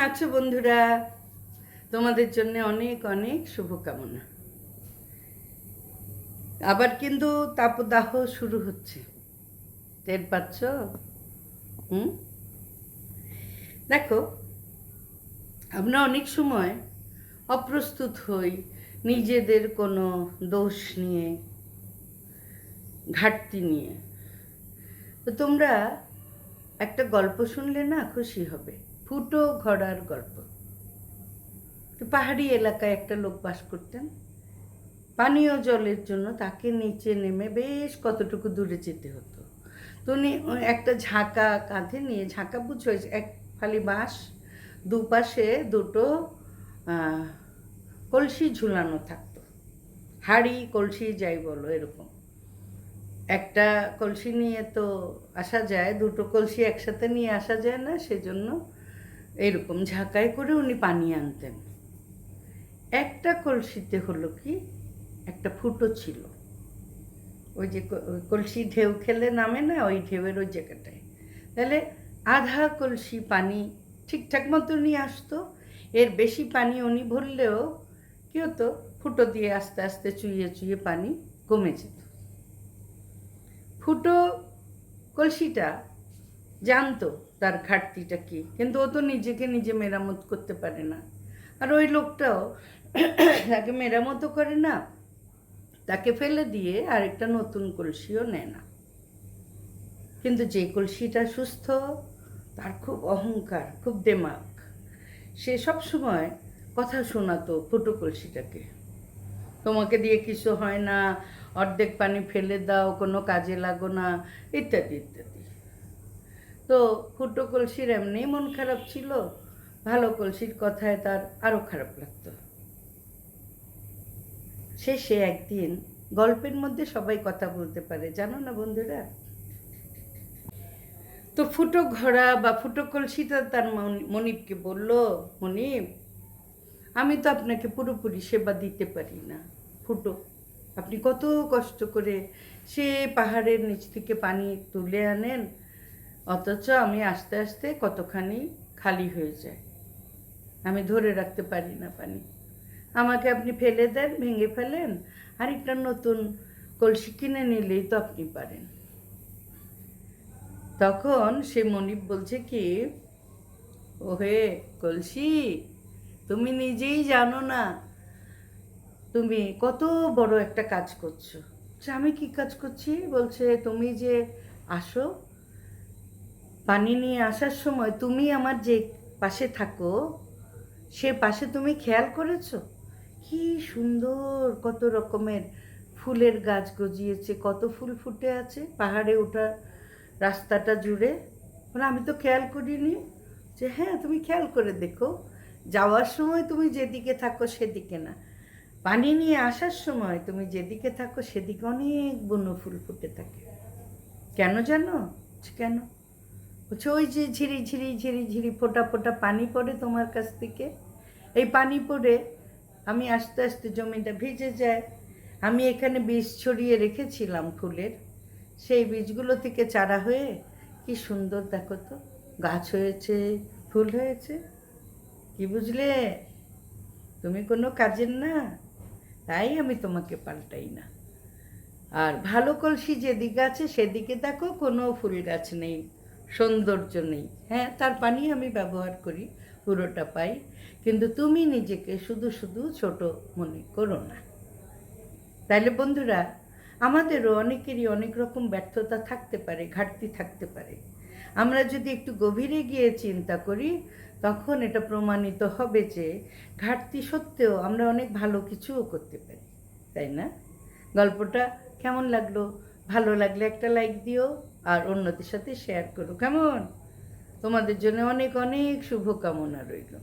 আছো বন্ধুরা? তোমাদের জন্য অনেক অনেক শুভকামনা। আবার কিন্তু তাপদাহ শুরু হচ্ছে। টের পাচ্ছ? হুম? দেখো, আমরা অনেক সময় অপ্রস্তুত হই নিজেদের কোনো দোষ নিয়ে, ঘাটতি নিয়ে। তো তোমরা একটা গল্প শুনলে না খুশি হবে। ফুটো ঘোড়ার গল্প। পাহাড়ি এলাকায় একটা লোক বাস করতেন। পানীয় জলের জন্য তাকে নিচে নেমে বেশ কতটুকু দূরে যেতে হতো। তো একটা ঝাঁকা কাঁধে নিয়ে, ঝাঁকা বুঝো, এক ফালি বাঁশ, দুপাশে দুটো কলসি ঝুলানো থাকতো। হাড়ি, কলসি যাই বলো, এরকম। একটা কলসি নিয়ে তো আসা যায়, দুটো কলসি একসাথে নিয়ে আসা যায় না, সেজন্য এরকম ঝাঁকায় করে উনি পানি আনতেন। একটা কলসিতে হলো কি, একটা ফুটো ছিল। ওই যে কলসি ঢেউ খেলে নামে না, ওই ঢেউয়ের ওই জায়গাটায়। তাহলে আধা কলসি পানি ঠিকঠাক মতো নিয়ে আসতো, এর বেশি পানি উনি ভরলেও কী হতো, ফুটো দিয়ে আস্তে আস্তে চুইয়ে চুইয়ে পানি কমে যেত। ফুটো কলসিটা জানতো তার ঘাটতিটা কি, কিন্তু ও তো নিজেকে নিজে মেরামত করতে পারে না। আর ওই লোকটাও তাকে মেরামতও করে না, তাকে ফেলে দিয়ে আরেকটা নতুন কলসিও নেয় না। কিন্তু যে কলসিটা সুস্থ, তার খুব অহংকার, খুব দেমাক। সে সব সময় কথা শোনাতো ফুটো কলসিটাকে। তোমাকে দিয়ে কিছু হয় না, অর্ধেক পানি ফেলে দাও, কোনো কাজে লাগো না, ইত্যাদি ইত্যাদি। তো ফুটো কলসির এমনি মন খারাপ ছিল, ভালো কলসির কথায় তার আরও খারাপ লাগতো। শেষে একদিন গল্পের মধ্যে সবাই কথা বলতে পারে, জানো না বন্ধুরা? তো ফুটো ঘোড়া বা ফুটো কলসিটা তার মন- মনিবকে বলল, মনিব, আমি তো আপনাকে পুরোপুরি সেবা দিতে পারি না, ফুটো। আপনি কত কষ্ট করে সে পাহাড়ের নিচ থেকে পানি তুলে আনেন অথচ আমি আস্তে আস্তে কতখানি খালি হয়ে যায় আমি ধরে রাখতে পারি না পানি। আমাকে আপনি ফেলে দেন, ভেঙে ফেলেন আর একটা নতুন কলসি কিনে নিলেই তো আপনি পারেন। তখন সে মনিব বলছে কি, ওহে কলসি, তুমি নিজেই জানো না, তুমি কত বড় একটা কাজ করছ। আমি কি কাজ করছি? বলছে, তুমি যে আসো পানি নিয়ে আসার সময় তুমি আমার যে পাশে থাকো, সে পাশে তুমি খেয়াল করেছ? কি সুন্দর কত রকমের ফুলের গাছ গজিয়েছে, কত ফুল ফুটে আছে, পাহাড়ে ওঠার রাস্তাটা জুড়ে। মানে আমি তো খেয়াল করিনি যে হ্যাঁ তুমি খেয়াল করে দেখো, যাওয়ার সময় তুমি যেদিকে থাকো সেদিকে না। পানি নিয়ে আসার সময় তুমি যেদিকে থাকো সেদিকে অনেক বন্য ফুল ফুটে থাকে। কেন জানো? কেন? বলছে, ওই যে ঝিরি ঝিরি ঝিরি ঝিরি ফোটা ফোটা পানি পড়ে তোমার কাছ থেকে। এই পানি পড়ে আমি আস্তে আস্তে জমিটা ভিজে যায়। আমি এখানে বীজ ছড়িয়ে রেখেছিলাম ফুলের। সেই বীজগুলো থেকে চারা হয়ে কি সুন্দর দেখো তো, গাছ হয়েছে, ফুল হয়েছে। কি বুঝলে? তুমি কোনো কাজের না, তাই আমি তোমাকে পাল্টাই না। আর ভালো কলসি যেদিকে আছে সেদিকে দেখো কোনো ফুল গাছ নেই। সৌন্দর্য নেই। হ্যাঁ তার পানি আমি ব্যবহার করি, পুরোটা পাই। কিন্তু তুমি নিজেকে শুধু শুধু ছোট মনে করো না। তাইলে বন্ধুরা, আমাদেরও অনেকেরই অনেক রকম ব্যর্থতা থাকতে পারে, ঘাটতি থাকতে পারে। আমরা যদি একটু গভীরে গিয়ে চিন্তা করি, তখন এটা প্রমাণিত হবে যে ঘাটতি সত্ত্বেও আমরা অনেক ভালো কিছুও করতে পারি। তাই না? গল্পটা কেমন লাগল? ভালো লাগলে একটা লাইক দিও আর অন্যদের সাথে শেয়ার করো। কেমন? তোমাদের জন্য অনেক অনেক শুভকামনা রইল।